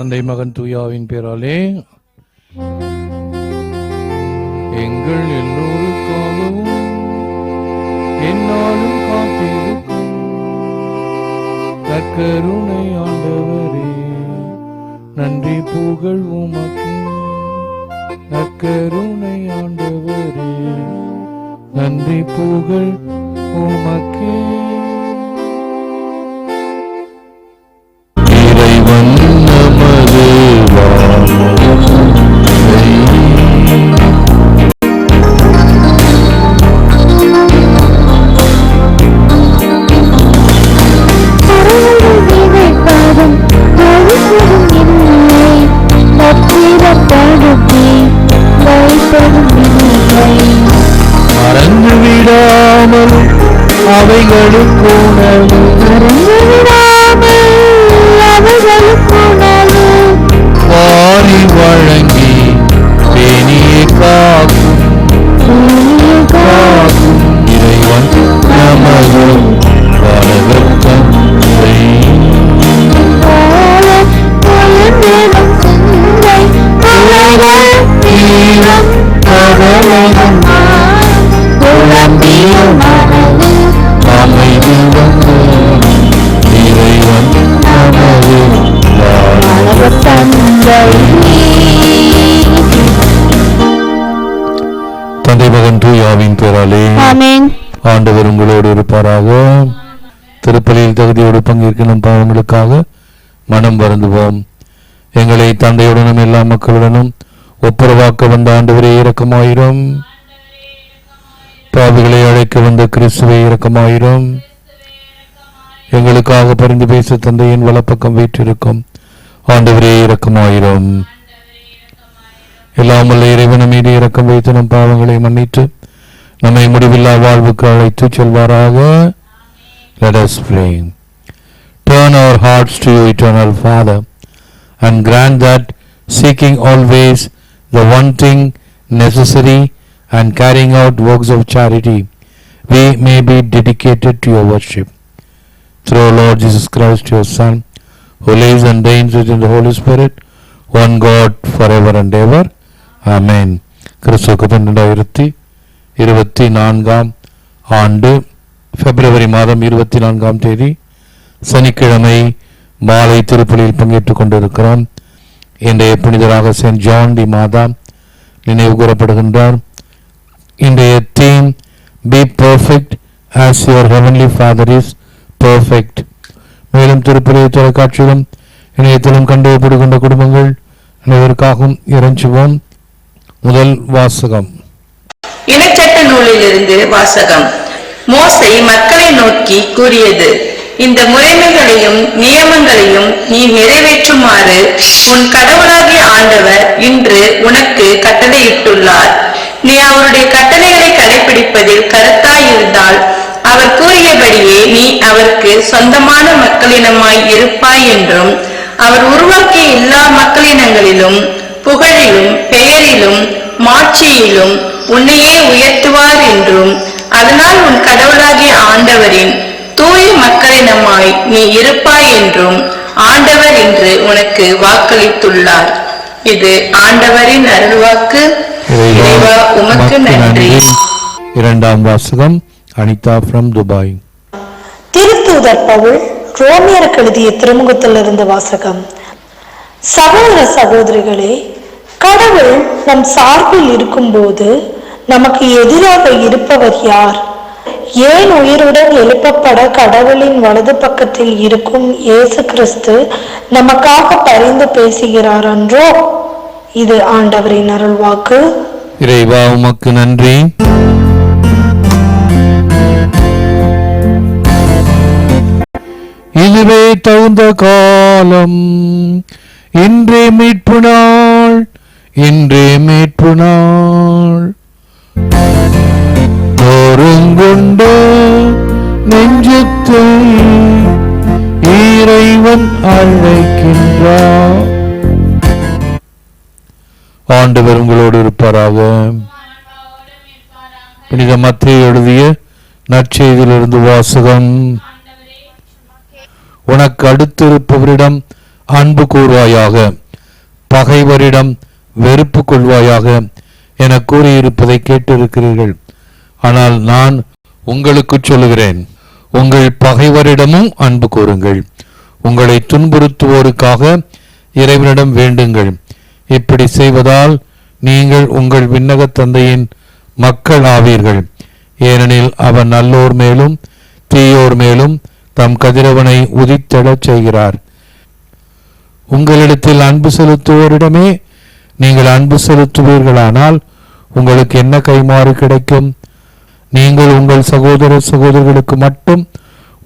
தந்தை மகன் தூயாவின் பேராலே. எங்கள் எல்லோருக்காகவும் என்னாலும் காத்திருக்கும் தற்கருணை ஆண்டவரே. நன்றி புகழ் உமக்கு. நற்கருணை ஆண்டவரே. நன்றி புகழ் உமக்கே. அவைகளுக்கு தூயாவின் பேராலே ஆண்டவர் உங்களோடு இருப்பாராக. திருப்பலியில் தகுதியோடு பங்கேற்கும் பாவங்களுக்காக மனம் வருந்துவோம். எங்களை தந்தையுடனும் எல்லா மக்களுடனும் ஒப்புரவாக்க வந்த ஆண்டவரே இரக்கமாயிரும். பாவிகளை அழைக்க வந்த கிறிஸ்துவை இரக்கமாயிரும். எங்களுக்காக பரிந்து பேச தந்தையின் வலப்பக்கம் வீற்றிருக்கும் ஆண்டவரே இரக்கமாயிரும். எல்லாம் வல்ல இறைவன் மீது இரக்கம் வைத்து நம் பாவங்களை மன்னித்து நம்மை முடிவில்லா வாழ்வுக்கு அழைத்து செல்வாராக Let us pray. Turn our hearts to you, eternal Father, and grant that, seeking always the one thing necessary and carrying out works of charity, we may be dedicated to your worship. Through our Lord Jesus Christ, your Son, who lives and reigns within the Holy Spirit, one God forever and ever. Amen. கிறிஸ்துக்கு பன்னெண்டாயிரத்தி இருபத்தி நான்காம் ஆண்டு பிப்ரவரி மாதம் இருபத்தி நான்காம் தேதி சனிக்கிழமை மாலை திருப்பலியில் பங்கேற்றுக் கொண்டிருக்கிறோம். இன்றைய புனிதராக சென்ட் ஜான் டி மாதா நினைவு கூறப்படுகின்றார். இன்றைய theme be perfect as your heavenly father is perfect மேலும் திருப்பலி தொலைக்காட்சியிலும் இணையத்திலும் கண்டுபிடிக்கின்ற குடும்பங்கள் அனைவருக்காகவும் இறைஞ்சுவோம். முதல் வாசகம். இனச்சட்ட நூலிலிருந்து வாசகம். மோசை மக்களை நோக்கி கூறியது இந்த முறைமைகளையும் நியமங்களையும் நீ நிறைவேற்றுமாறு உன் கடவுளாகிய ஆண்டவர் இன்று உனக்கு கட்டளையிட்டுள்ளார். நீ அவருடைய கட்டளைகளை கடைபிடிப்பதில் கருத்தாயிருந்தால் அவர் கூறியபடியே நீ அவருக்கு சொந்தமான மக்களினமாய் இருப்பாய் என்றும் அவர் உருவாக்கிய எல்லா மக்களினங்களிலும் புகழிலும் பெயரிலும் மாட்சியிலும் உன்னையே உயர்த்துவார் என்றும் அதனால் உன் கடவுளாகிய ஆண்டவரின் தூய மக்களினமாய் நீ இருப்பாய் என்றும் ஆண்டவர் இன்று உனக்கு வாக்களித்துள்ளார். இது ஆண்டவரின் அருள்வாக்கு. உமக்கு நன்றி. இரண்டாம் வாசகம் அனிதா ஃப்ரம் துபாய். திருத்தூதர் பவுல் ரோமியருக்கு எழுதிய திருமுகத்திலிருந்து வாசகம். சகோதர சகோதரிகளே கடவுள் நம் சார்பில் இருக்கும்போது நமக்கு எதிராக இருப்பவர் யார்? ஏன் உயிருடன் எழுப்பப்பட கடவுளின் வலது பக்கத்தில் இருக்கும் இயேசு கிறிஸ்து நமக்காக பரிந்து பேசுகிறார் அன்றோ? இது ஆண்டவரின் அருள்வாக்கு. இறைவா உமக்கு நன்றி. இதுவே தகுந்த காலம் இன்றே மீட்பு நாள் இன்றே மீட்பு நாள். ஒருங்குண்டு நெஞ்சத்தை இறைவன் அழைக்கின்றார். ஆண்டவர் உங்களோடு இருப்பாராக. புனித மத்திய எழுதிய நற்செய்தியிலிருந்து வாசகம். உனக்கு அடுத்திருப்பவரிடம் அன்பு கூறுவாயாக பகைவரிடம் வெறுப்பு கொள்வாயாக என கூறியிருப்பதை கேட்டிருக்கிறீர்கள். ஆனால் நான் உங்களுக்கு சொல்லுகிறேன் உங்கள் பகைவரிடமும் அன்பு கூறுங்கள். உங்களை துன்புறுத்துவோருக்காக இறைவனிடம் வேண்டுங்கள். இப்படி செய்வதால் நீங்கள் உங்கள் விண்ணகத் தந்தையின் மக்கள் ஆவீர்கள். ஏனெனில் அவர் நல்லோர் மேலும் தீயோர் மேலும் தம் கதிரவனை உதித்தெழச் செய்கிறார். உங்களிடத்தில் அன்பு செலுத்துவோரிடமே நீங்கள் அன்பு செலுத்துவீர்களானால் உங்களுக்கு என்ன கைமாறு கிடைக்கும்? நீங்கள் உங்கள் சகோதர சகோதரர்களுக்கு மட்டும்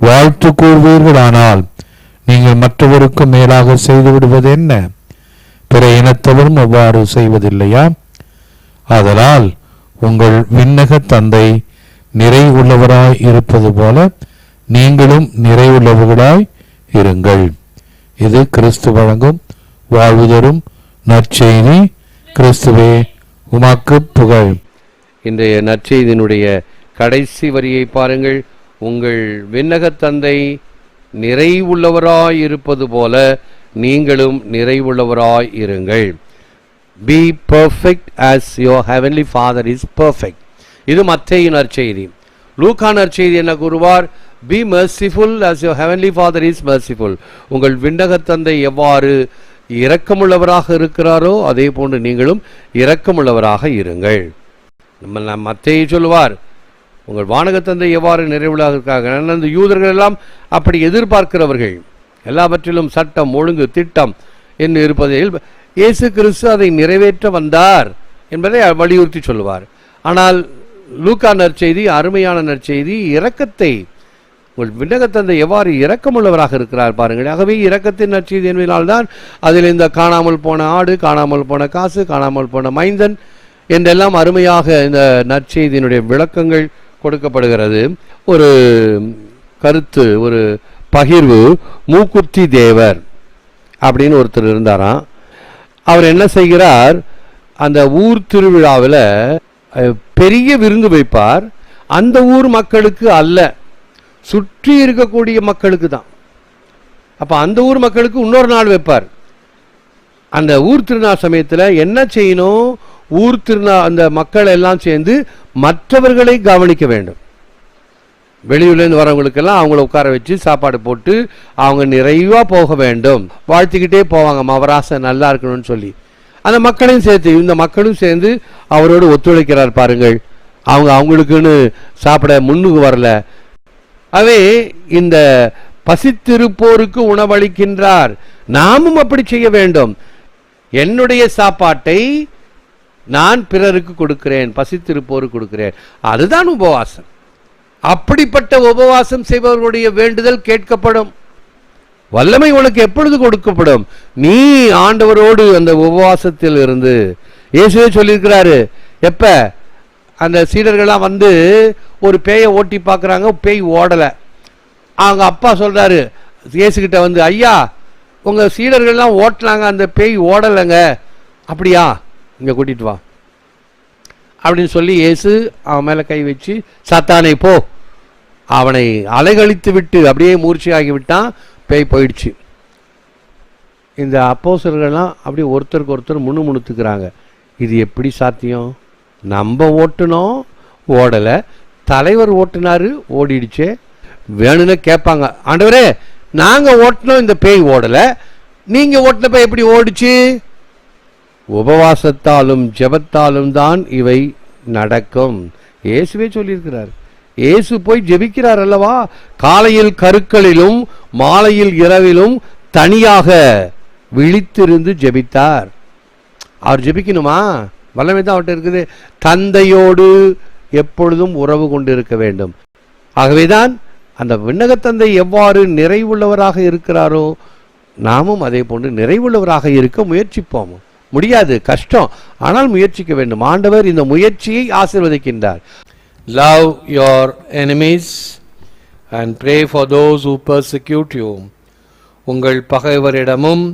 வாழ்த்து கூறுவீர்களானால் நீங்கள் மற்றவருக்கு மேலாக செய்து விடுவது என்ன? பிற இனத்தவரும் அவ்வாறு செய்வதில்லையா? ஆதலால் உங்கள் விண்ணக தந்தை நிறைவுள்ளவராய் இருப்பது போல நீங்களும் நிறைவுள்ளவர்களாய் இருங்கள். இது கிறிஸ்து வழங்கும் வாழ்வு தரும் நற்செய்தி. கிறிஸ்துவே உமாக்கு புகழ். இன்றைய நற்செய்தியினுடைய கடைசி வரியை பாருங்கள். உங்கள் விண்ணகத் தந்தை நிறைவுள்ளவராய் இருப்பது போல நீங்களும் நிறைவுள்ளவராய் இருங்கள் be perfect as your heavenly father is perfect இது மத்தேயு நற்செய்தி. லூக்கா நற்செய்தி என்ன கூறுவார்? Be merciful as your heavenly father is merciful உங்கள் விண்ணகத் தந்தை எவ்வாறு இரக்கமுள்ளவராக இருக்கிறாரோ அதே போன்று நீங்களும் இரக்கமுள்ளவராக இருங்கள். நம்ம நம் சொல்லுவார் உங்கள் வானகத்தந்தை எவ்வாறு நிறைவுள்ளாக இருக்காங்க அந்த யூதர்கள் எல்லாம் அப்படி எதிர்பார்க்கிறவர்கள். எல்லாவற்றிலும் சட்டம் ஒழுங்கு திட்டம் என்று இருப்பதில் இயேசு கிறிஸ்து அதை நிறைவேற்ற வந்தார் என்பதை வலியுறுத்தி சொல்லுவார். ஆனால் லூக்கா நற்செய்தி அருமையான நற்செய்தி இரக்கத்தை உங்கள் விண்ணகத்தந்தை எவ்வாறு இரக்கமுள்ளவராக இருக்கிறார் பாருங்கள். ஆகவே இரக்கத்தின் நற்செய்தி என்பதனால்தான் அதில் இந்த காணாமல் போன ஆடு காணாமல் போன காசு காணாமல் போன மைந்தன் என்றெல்லாம் அருமையாக இந்த நற்செய்தியினுடைய விளக்கங்கள் கொடுக்கப்படுகிறது. ஒரு கருத்து ஒரு பகிர்வு மூக்குத்தி தேவர் அப்படின்னு ஒருத்தர் இருந்தாராம். அவர் என்ன செய்கிறார்? அந்த ஊர் திருவிழாவில் பெரிய விருந்து வைப்பார். அந்த ஊர் மக்களுக்கு அல்ல. சுற்றி இருக்கக்கூடிய மக்களுக்கு தான். அப்போ அந்த ஊர் மக்களுக்கு இன்னொரு நாள் வைப்பார். அந்த ஊர் திருநாள் சமயத்தில் என்ன செய்யணும்? ஊர் திருநா அந்த மக்கள் எல்லாம் சேர்ந்து மற்றவர்களை கவனிக்க வேண்டும். வெளியூர்லேருந்து வரவங்களுக்கெல்லாம் அவங்கள உட்கார வச்சு சாப்பாடு போட்டு அவங்க நிறைவாக போக வேண்டும். வாழ்த்துக்கிட்டே போவாங்க மவராசை நல்லா இருக்கணும்னு சொல்லி. அந்த மக்களையும் சேர்த்து இந்த மக்களும் சேர்ந்து அவரோடு ஒத்துழைக்கிறார் பாருங்கள். அவங்க அவங்களுக்குன்னு சாப்பிட முன்னுக்கு வரல. அவே இந்த பசித்திருப்போருக்கு உணவளிக்கின்றார். நாமும் அப்படி செய்ய வேண்டும். என்னுடைய சாப்பாட்டை நான் பிறருக்கு கொடுக்கிறேன் பசித்திருப்போருக்கு கொடுக்கிறேன். அதுதான் உபவாசம். அப்படிப்பட்ட உபவாசம் செய்பவர்களுடைய வேண்டுதல் கேட்கப்படும். வல்லமை உனக்கு எப்பொழுது கொடுக்கப்படும்? நீ ஆண்டவரோடு அந்த உபவாசத்தில் இருந்து. இயேசுவே சொல்லியிருக்கிறாரு எப்ப? அந்த சீடர்கள்லாம் வந்து ஒரு பேயை ஓட்டி பார்க்குறாங்க பேய் ஓடலை. அவங்க அப்பா சொல்கிறாரு இயேசுகிட்ட வந்து ஐயா உங்கள் சீடர்கள்லாம் ஓட்டினாங்க அந்த பேய் ஓடலைங்க. அப்படியா? இங்கே கூட்டிட்டு வா. அப்படின்னு சொல்லி இயேசு அவன் மேலே கை வச்சு சாத்தானை போ. அவனை அலைகழித்து விட்டு அப்படியே மூர்ச்சியாகி விட்டான் பேய் போயிடுச்சு. இந்த அப்போசர்கள்லாம் அப்படியே ஒருத்தருக்கு ஒருத்தர் முணு முணுத்துக்கிறாங்க இது எப்படி சாத்தியம்? நம்ம ஓட்டுனோம் ஓடலை. தலைவர் ஓட்டுனாரு ஓடிடுச்சே. வேணும்னு கேட்பாங்க. ஆண்டவரே நாங்கள் ஓட்டினோம் இந்த பேய் ஓடலை. நீங்கள் ஓட்டினப்ப எப்படி ஓடிச்சு? உபவாசத்தாலும் ஜெபத்தாலும் தான் இவை நடக்கும். இயேசுவே சொல்லியிருக்கிறார். இயேசு போய் ஜெபிக்கிறார் அல்லவா? காலையில் கருக்களிலும் மாலையில் இரவிலும் தனியாக விழித்திருந்து ஜெபித்தார். அவர் ஜெபிக்கணுமா? வல்லமை தான் அவர்கிட்ட இருக்குது. தந்தையோடு எப்பொழுதும் உறவு கொண்டு இருக்க வேண்டும். ஆகவேதான் அந்த விண்ணகத்தந்தை எவ்வாறு நிறைவுள்ளவராக இருக்கிறாரோ நாமும் அதே போன்று நிறைவுள்ளவராக இருக்க முயற்சிப்போம். முடியாது கஷ்டம். ஆனால் முயற்சிக்க வேண்டும். ஆண்டவர் இந்த முயற்சியை ஆசீர்வதிக்கின்றார். Love your enemies and pray for those who persecute you. உங்கள் பகைவரிடமும்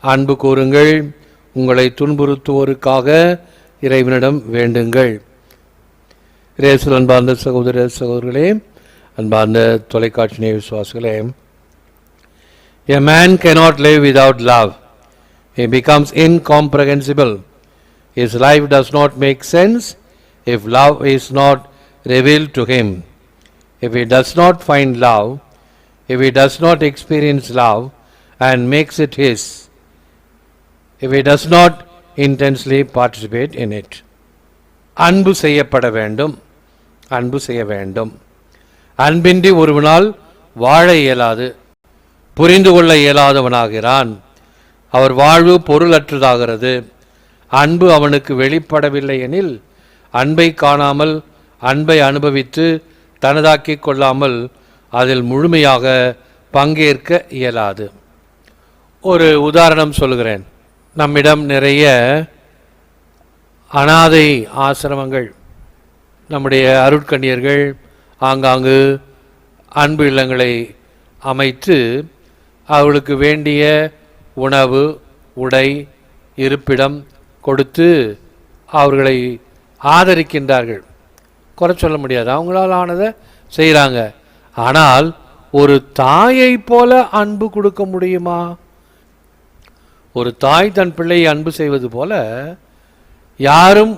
அன்பு கூறுங்கள். உங்களை துன்புறுத்துவோருக்காக இறைவனிடம் வேண்டுங்கள் ரேசல் அன்பார்ந்த சகோதர சகோதரர்களே அன்பார்ந்த தொலைக்காட்சி நேய விசுவாசிகளே A man cannot live without love. He becomes incomprehensible. His life does not make sense if love is not revealed to him. If he does not find love, if he does not experience love and makes it his, if he does not intensely participate in it அன்பு செய்யப்பட வேண்டும். அன்பு செய்ய வேண்டும். அன்பின்றி ஒருவனால் வாழ இயலாது. புரிந்து கொள்ள இயலாதவனாகிறான். அவர் வாழ்வு பொருளற்றதாகிறது. அன்பு அவனுக்கு வெளிப்படவில்லை எனில் அன்பை காணாமல் அன்பை அனுபவித்து தனதாக்கிக் கொள்ளாமல் அதில் முழுமையாக பங்கேற்க இயலாது. ஒரு உதாரணம் சொல்கிறேன் நம்மிடம் நிறைய அனாதை ஆசிரமங்கள் நம்முடைய அருட்கண்ணியர்கள் ஆங்காங்கு அன்பு இல்லங்களை அமைத்து அவர்களுக்கு வேண்டிய உணவு உடை இருப்பிடம் கொடுத்து அவர்களை ஆதரிக்கின்றார்கள். குறை சொல்ல முடியாது. அவங்களால் ஆனதை செய்கிறாங்க ஆனால் ஒரு தாயை போல அன்பு கொடுக்க முடியுமா? ஒரு தாய் தன் பிள்ளையை அன்பு செய்வது போல யாரும்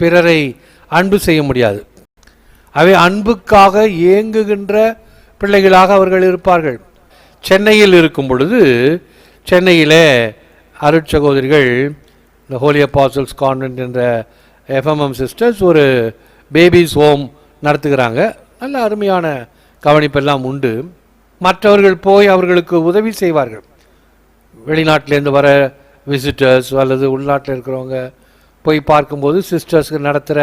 பிறரை அன்பு செய்ய முடியாது. அவை அன்புக்காக ஏங்குகின்ற பிள்ளைகளாக அவர்கள் இருப்பார்கள். சென்னையில் இருக்கும் பொழுது சென்னையிலே அருட்சகோதரிகள் இந்த ஹோலி அப்பாசல்ஸ் கான்வென்ட் என்ற எஃப்எம்எம் சிஸ்டர்ஸ் ஒரு பேபிஸ் ஹோம் நடத்துகிறாங்க. நல்ல அருமையான கவனிப்பெல்லாம் உண்டு. மற்றவர்கள் போய் அவர்களுக்கு உதவி செய்வார்கள். வெளிநாட்டிலேருந்து வர விசிட்டர்ஸ் அல்லது உள்நாட்டில் இருக்கிறவங்க போய் பார்க்கும்போது சிஸ்டர்ஸ்க்கு நடத்துகிற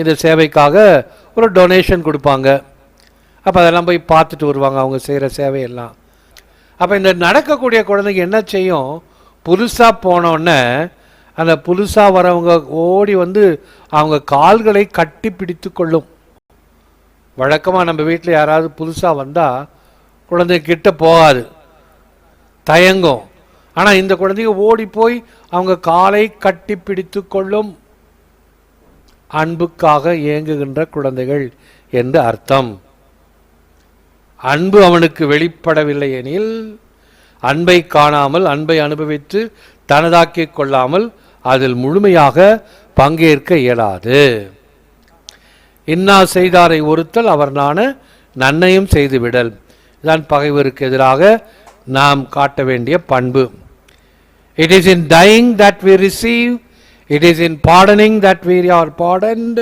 இந்த சேவைக்காக ஒரு டொனேஷன் கொடுப்பாங்க. அப்போ அதெல்லாம் போய் பார்த்துட்டு வருவாங்க அவங்க செய்கிற சேவையெல்லாம். அப்போ இந்த நடக்கக்கூடிய குழந்தைங்க என்ன செய்யும்? புதுசாக போனோடனே அந்த புதுசாக வரவங்க ஓடி வந்து அவங்க கால்களை கட்டி பிடித்து கொள்ளும். வழக்கமாக நம்ம வீட்டில் யாராவது புதுசாக வந்தால் குழந்தை கிட்ட போகாது. தயங்கும். ஆனால் இந்த குழந்தைங்க ஓடி போய் அவங்க காலை கட்டி பிடித்து கொள்ளும் அன்புக்காக இயங்குகின்ற குழந்தைகள் என்று அர்த்தம். அன்பு அவனுக்கு வெளிப்படவில்லை எனில் அன்பை காணாமல் அன்பை அனுபவித்து தனதாக்கிக் கொள்ளாமல் அதில் முழுமையாக பங்கேற்க இயலாது. இன்னா செய்தாரை ஒருத்தல் அவர் நான நன்னையும் செய்துவிடல். இதுதான் பகைவருக்கு எதிராக நாம் காட்ட வேண்டிய பண்பு. It is in dying that we receive, it is in pardoning that we are pardoned,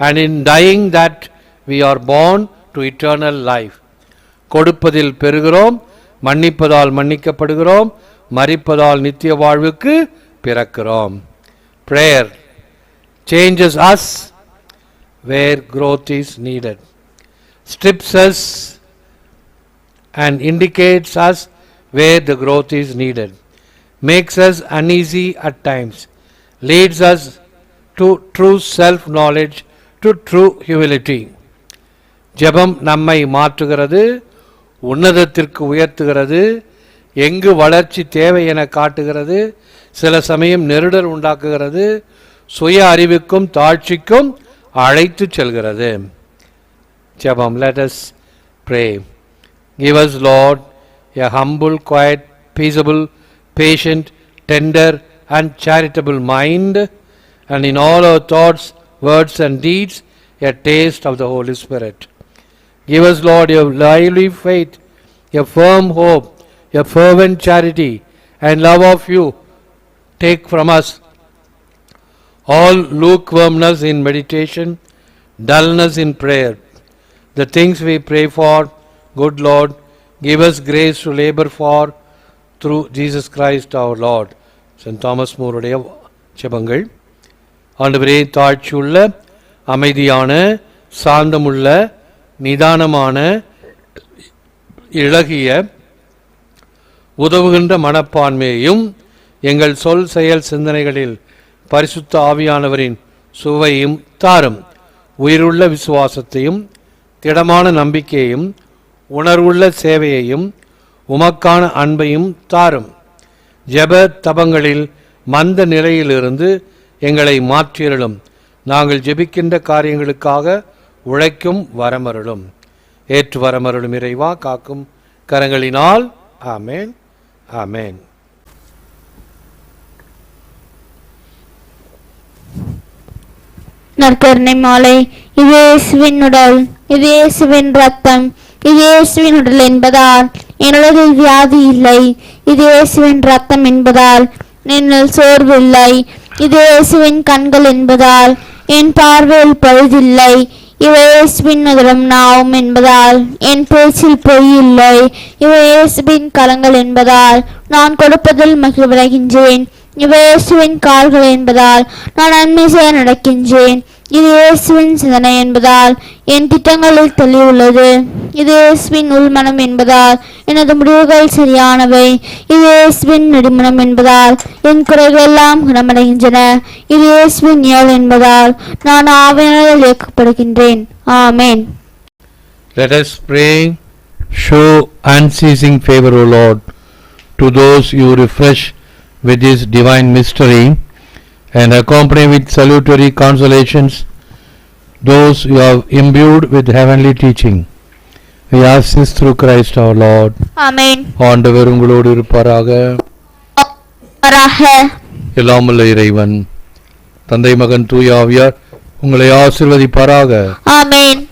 and in dying that we are born to eternal life. கொடுப்பதில் பெறுகிறோம் மன்னிப்பதால் மன்னிக்கப்படுகிறோம் மறிப்பதால் நித்திய வாழ்வுக்கு பிறக்கிறோம் prayer changes us where growth is needed strips us and indicates us where the growth is needed, Makes us uneasy at times leads us to true self knowledge to true humility. ஜபம் நம்மை மாற்றுகிறது உன்னதத்திற்கு உயர்த்துகிறது எங்கு வளர்ச்சி தேவை என காட்டுகிறது சில சமயம் நெருடல் உண்டாக்குகிறது சுய அறிவுக்கும் தாழ்ச்சிக்கும் அழைத்து செல்கிறது ஜபம் let us pray give us lord a humble quiet peaceable patient tender and charitable mind and in all our thoughts words and deeds a taste of the holy spirit give us lord your lively faith a firm hope a fervent charity and love of you take from us all lukewarmness in meditation, dullness in prayer. The things we pray for, good Lord, give us grace to labor for through Jesus Christ our lord saint Thomas மூருடைய செபங்கள் ஆண்டவரே தாழ்ச்சியுள்ள அமைதியான சாந்தமுள்ள நிதானமான இழகிய உதவுகின்ற மனப்பான்மையையும் எங்கள் சொல் செயல் சிந்தனைகளில் பரிசுத்த ஆவியானவரின் சுவையும் தாரும். உயிருள்ள விசுவாசத்தையும் திடமான நம்பிக்கையையும் உணர்வுள்ள சேவையையும் உமக்கான அன்பையும் தாரும். ஜெப தபங்களில் மந்த நிலையிலிருந்து எங்களை மாற்றியருளும். நாங்கள் ஜெபிக்கின்ற காரியங்களுக்காக உழைக்கும் வரமருளும். ஏற்று வரமருளும் இறைவா காக்கும் கரங்களினால். ஆமேன். ஆமேன். நற்கருணை மாலை. இது இயேசுவின் உடல் இது இயேசுவின் ரத்தம் இயேசுவின் உடல் என்பதால். என்னுடைய வியாதி இல்லை. இது இயேசுவின் ரத்தம் என்பதால். என்னில் சோர்வு இல்லை. இது இயேசுவின் கண்கள் என்பதால். என் பார்வையில் பழுதில்லை. இவை இயேசுவின் நகரம் நாவும் என்பதால். என் பேச்சில் பொய் இல்லை. இவை இயேசுவின் கலங்கள் என்பதால். நான் கொடுப்பதில் மகிழ்வடைகின்றேன் இவை இயேசுவின் கால்கள் என்பதால். நான் நன்மை செய்ய நடக்கின்றேன். இது இயேசுவின் சிந்தனை என்பதால் என் திட்டங்களில் தெளிவுள்ளது. இது இயேசுவின் உள்மனம் என்பதால் எனது முடிவுகள் சரியானவை. இது இயேசுவின் நெடுமணம் என்பதால் என் குறைகள் எல்லாம் குணமடைகின்றன. இது இயேசுவின் இயல் என்பதால் நான் ஆவியானதால் இயக்கப்படுகின்றேன். ஆமேன். Let us pray. Show unceasing favor, O Lord, to those you refresh with this divine mystery, and accompany with salutary consolations those you have imbued with heavenly teaching. We ask this through Christ our Lord. ஆமென் ஆண்டவர் உங்களோடு இருப்பாராக வராக எல்லாமுள்ள இறைவன் தந்தை மகன் தூய ஆவியார் உங்களை ஆசிர்வதிப்பாராக ஆமென்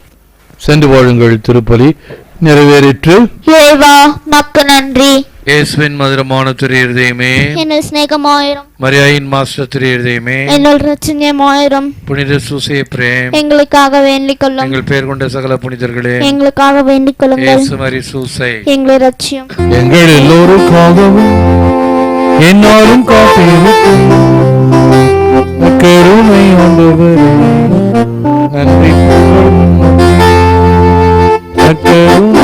சென்று வாழுங்கள் திருப்பலி நிறைவேறிற்று இறைவா மக்கு நன்றி இயேசுவின் மதுரமான என்ன சிநேகமாயிரும். மரியாயின் மாஸ்டர் திரு இருதயமே. என்னுள் ரச்சனியமாயிரும் புனித சூசே பிரேம். எங்களுக்காக வேண்டிக் கொள்ளும். எங்கள் பேர் கொண்ட சகல புனிதர்களே. எங்களுக்காக வேண்டிக் கொள்ளுங்கள். இயேசு மரி சூசை. எங்களை ரட்சியும். எங்கள் எல்லோருக்காகவும் என்னாலும் காப்பீருக்கும் கருணை ஆண்டவரே நன்றி. நற்கருணை.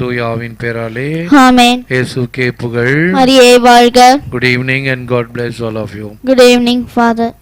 தூயாவின் பேராலே ஆமென். இயேசுக்கே புகழ். மரியே வாழ்க. Good evening and God bless all of you. Good evening father